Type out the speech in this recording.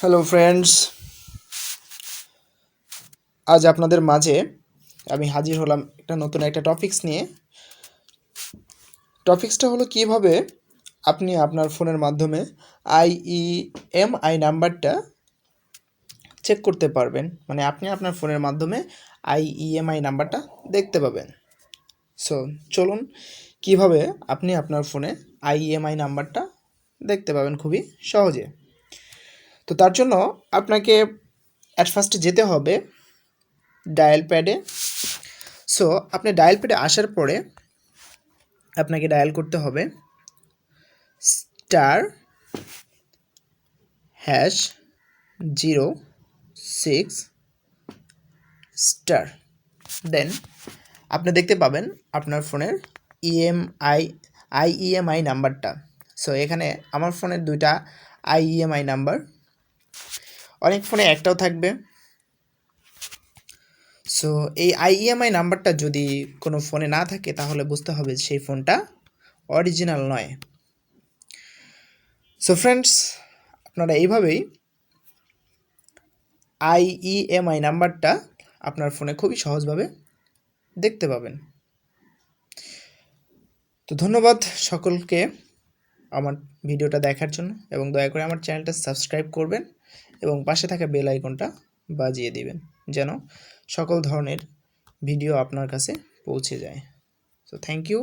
Hello friends আজ আপনাদের মাঝে আমি হাজির হলাম একটা নতুন একটা টপিকস নিয়ে। টপিক্সটা হলো কীভাবে আপনি আপনার ফোনের মাধ্যমে আইইএমআই নাম্বারটা চেক করতে পারবেন। মানে আপনি আপনার ফোনের মাধ্যমে আইইএমআই নাম্বারটা দেখতে পাবেন। সো চলুন কীভাবে আপনি আপনার ফোনে আইইএমআই নাম্বারটা দেখতে পাবেন খুবই সহজে। তো তার জন্য আপনাকে অ্যাট ফার্স্টে যেতে হবে ডায়াল প্যাডে সো আপনি ডায়াল প্যাডে আসার পরে আপনাকে ডায়াল করতে হবে star hash zero six star then আপনি দেখতে পাবেন আপনার ফোনের E ইএমআই আইইএমআই নাম্বারটা সো এখানে আমার ফোনের দুইটা আইইএমআই নাম্বার অনেক ফোনে একটাও থাকবে। সো এই আইইএমআই নাম্বারটা যদি কোনো ফোনে না থাকে, তাহলে বুঝতে হবে সেই ফোনটা অরিজিনাল নয়। সো ফ্রেন্ডস আপনারা এইভাবেই আইইএমআই নাম্বারটা আপনার ফোনে খুবই সহজভাবে দেখতে পাবেন। তো ধন্যবাদ সকলকে। আমার ভিডিওটা দেখার জন্য এবং দয়া করে আমার চ্যানেলটা সাবস্ক্রাইব করবেন এবং পাশে থাকা বেল আইকনটা বাজিয়ে দিবেন যেন সকল ধরনের ভিডিও আপনার কাছে পৌঁছে যায়। So thank you